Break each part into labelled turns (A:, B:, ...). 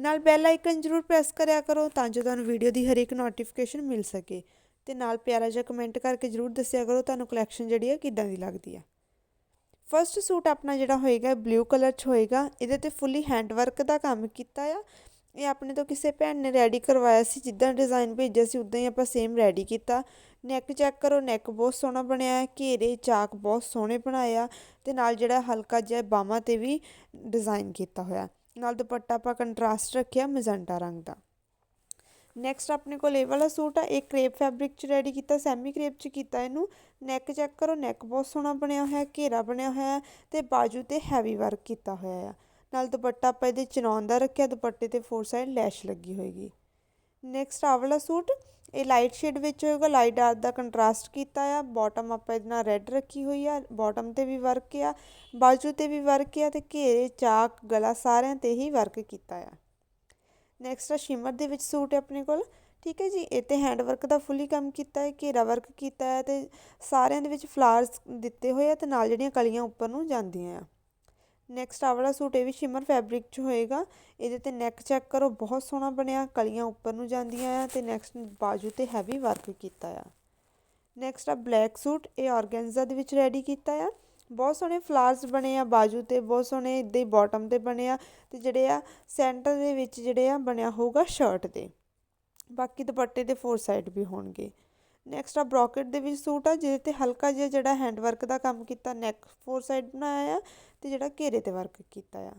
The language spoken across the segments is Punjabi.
A: ਨਾਲ ਬੈਲ ਆਈਕਨ ਜ਼ਰੂਰ ਪ੍ਰੈਸ ਕਰਿਆ ਕਰੋ ਤਾਂ ਜੋ ਤੁਹਾਨੂੰ ਵੀਡੀਓ ਦੀ ਹਰ ਇੱਕ ਨੋਟੀਫਿਕੇਸ਼ਨ ਮਿਲ ਸਕੇ। ਤੇ ਨਾਲ ਪਿਆਰਾ ਜਿਹਾ ਕਮੈਂਟ ਕਰਕੇ ਜ਼ਰੂਰ ਦੱਸਿਆ ਕਰੋ ਤੁਹਾਨੂੰ ਕਲੈਕਸ਼ਨ ਜਿਹੜੀ ਹੈ ਕਿੱਦਾਂ ਦੀ ਲੱਗਦੀ ਆ। ਫਰਸਟ ਸੂਟ ਆਪਣਾ ਜਿਹੜਾ ਹੋਏਗਾ ਬਲੂ ਕਲਰ 'ਚ ਹੋਏਗਾ। ਇਹਦੇ ਤੇ ਫੁੱਲੀ ਹੈਂਡ ਵਰਕ ਦਾ ਕੰਮ ਕੀਤਾ ਆ। ਇਹ ਆਪਣੇ ਤੋਂ ਕਿਸੇ ਭੈਣ ਨੇ ਰੈਡੀ ਕਰਵਾਇਆ ਸੀ, ਜਿੱਦਾਂ ਡਿਜ਼ਾਈਨ ਭੇਜਿਆ ਸੀ, ਉਦਾਂ ਹੀ ਆਪਾਂ ਸੇਮ ਰੈਡੀ ਕੀਤਾ। ਨੈਕ ਚੈੱਕ ਕਰੋ ਨੈਕ ਬਹੁਤ ਸੋਹਣਾ ਬਣਿਆ ਹੈ। ਘੇਰੇ, ਚਾਕ ਬਹੁਤ ਸੋਹਣੇ ਬਣਾਇਆ ਤੇ ਨਾਲ ਜਿਹੜਾ ਹਲਕਾ ਜਿਹਾ ਬਾਹਾਂ ਤੇ ਵੀ ਡਿਜ਼ਾਈਨ ਕੀਤਾ ਹੋਇਆ। ਨਾਲ ਦੁਪੱਟਾ ਆਪਾਂ ਕੰਟਰਾਸਟ ਰੱਖਿਆ ਮੈਜੈਂਟਾ ਰੰਗ ਦਾ। ਨੈਕਸਟ ਆਪਣੇ ਕੋਲ ਇਹ ਵਾਲਾ ਸੂਟ ਆ, ਇਹ ਕ੍ਰੇਪ ਫੈਬਰਿਕ ਚ ਰੈਡੀ ਕੀਤਾ ਸੈਮੀ ਕ੍ਰੇਪ ਚ ਕੀਤਾ ਇਹਨੂੰ। ਨੈਕ ਚੈੱਕ ਕਰੋ ਨੈਕ ਬਹੁਤ ਸੋਹਣਾ ਬਣਿਆ ਹੋਇਆ, ਘੇਰਾ ਬਣਿਆ ਹੋਇਆ ਤੇ ਬਾਜੂ ਤੇ ਹੈਵੀ ਵਰਕ ਕੀਤਾ ਹੋਇਆ ਆ। ਨਾਲ ਦੁਪੱਟਾ ਆਪਾਂ ਇਹਦੇ ਚਨੌਨ ਦਾ ਰੱਖਿਆ, ਦੁਪੱਟੇ ਤੇ ਫੋਰ ਸਾਈਡ ਲੈਸ਼ ਲੱਗੀ ਹੋਏਗੀ। ਨੈਕਸਟ ਆ ਵਾਲਾ ਸੂਟ, ਇਹ ਲਾਈਟ ਸ਼ੇਡ ਵਿੱਚ ਹੋਏਗਾ। ਲਾਈਟ ਡਾਰਕ ਦਾ ਕੰਟਰਾਸਟ ਕੀਤਾ ਆ। ਬਾਟਮ ਆਪਾਂ ਇਹਦੇ ਨਾਲ ਰੈੱਡ ਰੱਖੀ ਹੋਈ ਆ। ਬਾਟਮ ਤੇ ਵੀ ਵਰਕ ਆ। ਬਾਜੂ ਤੇ ਵੀ ਵਰਕ ਆ ਤੇ ਘੇਰੇ, ਚਾਕ, ਗਲਾ ਸਾਰਿਆਂ ਤੇ ਹੀ ਵਰਕ ਕੀਤਾ ਆ। ਨੈਕਸਟ ਆ ਸ਼ਿਮਰ ਦੇ ਵਿੱਚ ਸੂਟ ਹੈ ਆਪਣੇ ਕੋਲ। ਠੀਕ ਹੈ ਜੀ, ਇਹ ਤੇ ਹੈਂਡ ਵਰਕ ਦਾ ਫੁੱਲੀ ਕੰਮ ਕੀਤਾ ਹੈ। ਘੇਰਾ ਵਰਕ ਕੀਤਾ ਹੈ ਤੇ ਸਾਰਿਆਂ ਦੇ ਵਿੱਚ ਫਲਾਰਸ ਦਿੱਤੇ ਹੋਏ ਆ ਤੇ ਨਾਲ ਜਿਹੜੀਆਂ ਕਲੀਆਂ ਉੱਪਰ ਨੂੰ ਜਾਂਦੀਆਂ ਆ। ਨੈਕਸਟ ਆ ਵਾਲਾ ਸੂਟ ਇਹ ਵੀ ਸ਼ਿਮਰ ਫੈਬਰਿਕ 'ਚ ਹੋਏਗਾ। ਇਹਦੇ ਤੇ ਨੈਕ ਚੈੱਕ ਕਰੋ, ਬਹੁਤ ਸੋਹਣਾ ਬਣਿਆ, ਕਲੀਆਂ ਉੱਪਰ ਨੂੰ ਜਾਂਦੀਆਂ ਆ ਤੇ ਨੈਕਸਟ ਬਾਜੂ ਤੇ ਹੈਵੀ ਵਰਕ ਕੀਤਾ ਆ। ਨੈਕਸਟ ਆ ਬਲੈਕ ਸੂਟ, ਇਹ ਆਰਗੈਂਜ਼ਾ ਦੇ ਵਿੱਚ ਰੈਡੀ ਕੀਤਾ ਆ। ਬਹੁਤ ਸੋਹਣੇ ਫਲਾਰਸ ਬਣੇ ਆ ਬਾਜੂ ਤੇ, ਬਹੁਤ ਸੋਹਣੇ ਇਦਾਂ ਹੀ ਬਾਟਮ ਤੇ ਬਣੇ ਆ ਤੇ ਜਿਹੜੇ ਆ ਸੈਂਟਰ ਦੇ ਵਿੱਚ ਜਿਹੜੇ ਆ ਬਣਿਆ ਹੋਊਗਾ ਸ਼ਰਟ ਦੇ। ਬਾਕੀ ਦੁਪੱਟੇ ਦੇ ਫੋਰ ਸਾਈਡ ਵੀ ਹੋਣਗੇ। ਨੈਕਸਟ ਆ ਬ੍ਰੋਕਟ ਦੇ ਵਿੱਚ ਸੂਟ ਆ, ਜਿਹਦੇ ਤੇ ਹਲਕਾ ਜਿਹਾ ਜਿਹੜਾ ਹੈਂਡ ਵਰਕ ਦਾ ਕੰਮ ਕੀਤਾ ਨੈਕ ਫੋਰ ਸਾਈਡ ਬਣਾਇਆ ਆ ਤੇ ਜਿਹੜਾ ਘੇਰੇ ਤੇ ਵਰਕ ਕੀਤਾ ਆ।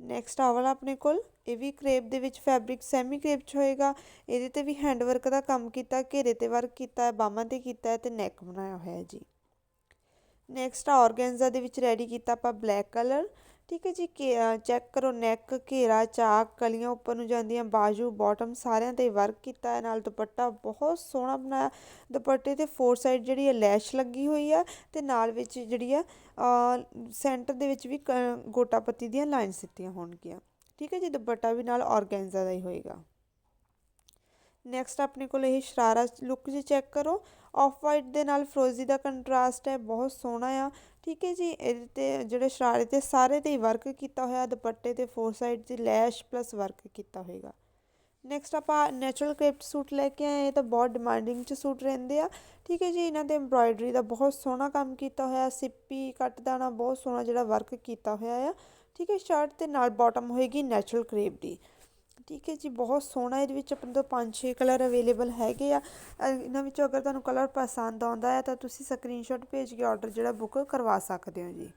A: ਨੈਕਸਟ ਆ ਵਾਲਾ ਆਪਣੇ ਕੋਲ, ਇਹ ਵੀ ਕਰੇਪ ਦੇ ਵਿੱਚ ਫੈਬਰਿਕ ਸੈਮੀ ਕਰੇਪ ਚ ਹੋਏਗਾ। ਇਹਦੇ ਤੇ ਵੀ ਹੈਂਡ ਵਰਕ ਦਾ ਕੰਮ ਕੀਤਾ, ਘੇਰੇ ਤੇ ਵਰਕ ਕੀਤਾ ਹੈ ਬਾਹਾਂ ਤੇ ਕੀਤਾ ਹੈ ਤੇ ਨੈਕ ਬਣਾਇਆ ਹੋਇਆ ਹੈ ਜੀ। ਨੈਕਸਟ ਆ ਆਰਗੈਂਜ਼ਾ ਦੇ ਵਿੱਚ ਰੈਡੀ ਕੀਤਾ ਆਪਾਂ ਬਲੈਕ ਕਲਰ ਠੀਕ ਹੈ ਜੀ ਚੈੱਕ ਕਰੋ ਨੈਕ ਘੇਰਾ, ਚਾਕ, ਕਲੀਆਂ ਉੱਪਰ ਨੂੰ ਜਾਂਦੀਆਂ ਬਾਜੂ ਬਾਟਮ ਸਾਰਿਆਂ ਤੇ ਵਰਕ ਕੀਤਾ ਹੈ। ਨਾਲ ਦੁਪੱਟਾ ਬਹੁਤ ਸੋਹਣਾ ਬਣਾਇਆ। ਦੁਪੱਟੇ ਤੇ ਫੋਰ ਸਾਈਡ ਜਿਹੜੀ ਹੈ ਲੈਸ਼ ਲੱਗੀ ਹੋਈ ਆ ਤੇ ਨਾਲ ਵਿੱਚ ਜਿਹੜੀ ਆ ਸੈਂਟਰ ਦੇ ਵਿੱਚ ਵੀ ਗੋਟਾ ਪੱਤੀ ਦੀਆਂ ਲਾਈਨਸ ਦਿੱਤੀਆਂ ਹੋਣਗੀਆਂ। ਠੀਕ ਹੈ ਜੀ, ਦੁਪੱਟਾ ਵੀ ਨਾਲ ਆਰਗੈਂਜ਼ਾ ਦਾ ਹੀ ਹੋਏਗਾ। ਨੈਕਸਟ ਆਪਣੇ ਕੋਲ ਇਹ ਸ਼ਰਾਰਾ ਲੁੱਕ ਜੀ ਚੈੱਕ ਕਰੋ। ਆਫ ਵਾਈਟ ਦੇ ਨਾਲ ਫਰੋਜ਼ੀ ਦਾ ਕੰਟਰਾਸਟ ਹੈ, ਬਹੁਤ ਸੋਹਣਾ ਆ। ਠੀਕ ਹੈ ਜੀ, ਇਹਦੇ ਤੇ ਜਿਹੜੇ ਸ਼ਰਾਰੇ ਤੇ ਸਾਰੇ ਤੇ ਹੀ ਵਰਕ ਕੀਤਾ ਹੋਇਆ, ਦੁਪੱਟੇ ਤੇ ਫੋਰ ਸਾਈਡ ਤੇ ਲੈਸ਼ ਪਲੱਸ ਵਰਕ ਕੀਤਾ ਹੋਏਗਾ। ਨੈਕਸਟ ਆਪਾਂ ਨੈਚੁਰਲ ਕ੍ਰੇਪ ਸੂਟ ਲੈ ਕੇ ਆਏ ਇਹ ਤਾਂ ਬਹੁਤ ਡਿਮਾਂਡਿੰਗ ਚ ਸੂਟ ਰਹਿੰਦੇ ਆ। ਠੀਕ ਹੈ ਜੀ, ਇਹਨਾਂ ਤੇ ਐਮਬ੍ਰਾਇਡਰੀ ਦਾ ਬਹੁਤ ਸੋਹਣਾ ਕੰਮ ਕੀਤਾ ਹੋਇਆ, ਸਿੱਪੀ, ਕੱਟ ਦਾਣਾ, ਬਹੁਤ ਸੋਹਣਾ ਜਿਹੜਾ ਵਰਕ ਕੀਤਾ ਹੋਇਆ ਆ। ਠੀਕ ਹੈ ਸ਼ਰਟ ਤੇ ਨਾਲ ਬਾਟਮ ਹੋਏਗੀ ਨੈਚੁਰਲ ਕ੍ਰੇਪ ਦੀ। ਠੀਕ ਹੈ ਜੀ, ਬਹੁਤ ਸੋਹਣਾ ਇਹਦੇ ਵਿੱਚ ਆਪਣੇ ਤੋਂ 5-6 ਕਲਰ ਅਵੇਲੇਬਲ ਹੈਗੇ ਆ। ਇਹਨਾਂ ਵਿੱਚੋਂ ਅਗਰ ਤੁਹਾਨੂੰ ਕਲਰ ਪਸੰਦ ਆਉਂਦਾ ਹੈ ਤਾਂ ਤੁਸੀਂ ਸਕਰੀਨਸ਼ਾਟ ਭੇਜ ਕੇ ਆਰਡਰ ਜਿਹੜਾ ਬੁੱਕ ਕਰਵਾ ਸਕਦੇ ਹੋ ਜੀ।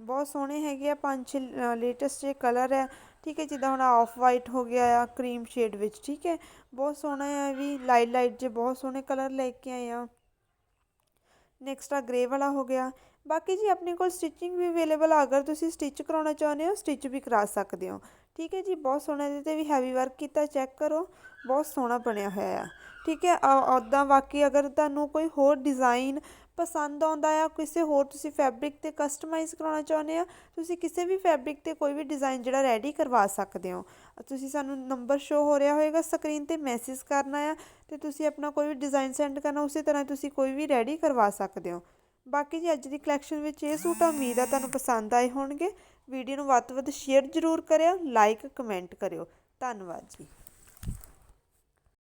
A: ਬਹੁਤ ਸੋਹਣੇ ਹੈਗੇ ਆ, ਪੰਜ ਛੇ ਲੇਟੈਸਟ ਜੇ ਕਲਰ ਹੈ, ਠੀਕ ਹੈ, ਜਿੱਦਾਂ ਹੁਣ ਆਫ ਵਾਈਟ ਹੋ ਗਿਆ ਆ ਕਰੀਮ ਸ਼ੇਡ ਵਿੱਚ, ਠੀਕ ਹੈ। ਬਹੁਤ ਸੋਹਣਾ ਹੈ ਵੀ ਲਾਈਟ ਲਾਈਟ ਜੇ ਬਹੁਤ ਸੋਹਣੇ ਕਲਰ ਲੈ ਕੇ ਆਏ ਆ। ਨੈਕਸਟ ਆ ਗ੍ਰੇ ਵਾਲਾ ਹੋ ਗਿਆ। ਬਾਕੀ ਜੀ ਆਪਣੇ ਕੋਲ ਸਟਿਚਿੰਗ ਵੀ ਅਵੇਲੇਬਲ ਆ। ਅਗਰ ਤੁਸੀਂ ਸਟਿਚ ਕਰਾਉਣਾ ਚਾਹੁੰਦੇ ਹੋ ਸਟਿਚ ਵੀ ਕਰਾ ਸਕਦੇ ਹੋ। ਠੀਕ ਹੈ ਜੀ, ਬਹੁਤ ਸੋਹਣਾ ਇਹਦੇ ਤੇ ਵੀ ਹੈਵੀ ਵਰਕ ਕੀਤਾ। ਚੈੱਕ ਕਰੋ, ਬਹੁਤ ਸੋਹਣਾ ਬਣਿਆ ਹੋਇਆ। ਆ ਠੀਕ ਹੈ ਉੱਦਾਂ ਬਾਕੀ ਅਗਰ ਤੁਹਾਨੂੰ ਕੋਈ ਹੋਰ ਡਿਜ਼ਾਈਨ ਪਸੰਦ ਆਉਂਦਾ ਆ, ਕਿਸੇ ਹੋਰ ਤੁਸੀਂ ਫੈਬਰਿਕ ਤੇ ਕਸਟਮਾਈਜ਼ ਕਰਾਉਣਾ ਚਾਹੁੰਦੇ ਆ, ਤੁਸੀਂ ਕਿਸੇ ਵੀ ਫੈਬਰਿਕ ਤੇ ਕੋਈ ਵੀ ਡਿਜ਼ਾਈਨ ਜਿਹੜਾ ਰੈਡੀ ਕਰਵਾ ਸਕਦੇ ਹੋ। ਤੁਸੀਂ ਸਾਨੂੰ ਨੰਬਰ ਸ਼ੋ ਹੋ ਰਿਹਾ ਹੋਏਗਾ ਸਕਰੀਨ ਤੇ ਮੈਸੇਜ ਕਰਨਾ ਆ ਤੇ ਤੁਸੀਂ ਆਪਣਾ ਕੋਈ ਵੀ ਡਿਜ਼ਾਈਨ ਸੈਂਡ ਕਰਨਾ, ਉਸੇ ਤਰ੍ਹਾਂ ਤੁਸੀਂ ਕੋਈ ਵੀ ਰੈਡੀ ਕਰਵਾ ਸਕਦੇ ਹੋ। ਬਾਕੀ ਜੀ ਅੱਜ ਦੀ ਕਲੈਕਸ਼ਨ ਵਿੱਚ ਇਹ ਸੂਟ ਉਮੀਦ ਆ ਤੁਹਾਨੂੰ ਪਸੰਦ ਆਏ ਹੋਣਗੇ। ਵੀਡੀਓ ਨੂੰ ਵੱਧ ਤੋਂ ਵੱਧ ਸ਼ੇਅਰ ਜ਼ਰੂਰ ਕਰਿਓ ਲਾਈਕ ਕਮੈਂਟ ਕਰਿਓ। ਧੰਨਵਾਦ ਜੀ।